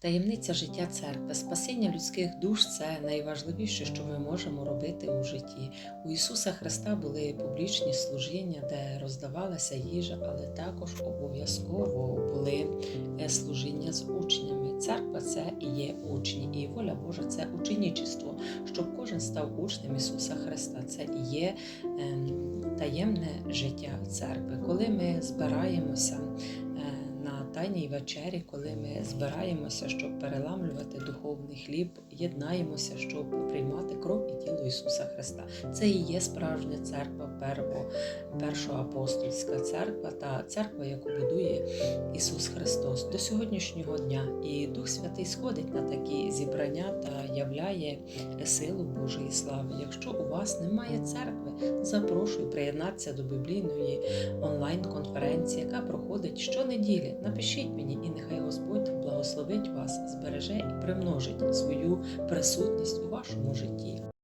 Таємниця життя церкви, спасіння людських душ це найважливіше, що ми можемо робити у житті. У Ісуса Христа були публічні служіння, де роздавалася їжа, але також обов'язково були е, служіння з учнями. Церква це і є учні, і воля Божа це ученічество, щоб кожен став учнем Ісуса Христа. Це і є ем, таємне життя церкви, коли ми збираємося. На тайній вечері, коли ми збираємося, щоб переламлювати духовний хліб, єднаємося, щоб приймати кров і тіло Ісуса Христа. Це і є справжня церква, перво, першоапостольська церква та церква, яку будує Ісус Христос до сьогоднішнього дня. І Дух Святий сходить на такі зібрання та являє силу Божої слави. Якщо у вас немає церкви, запрошую приєднатися до біблійної онлайн-конференції, яка проходить щонеділі. Напишіть мені, і нехай Господь благословить вас, збереже і примножить свою присутність у вашому житті.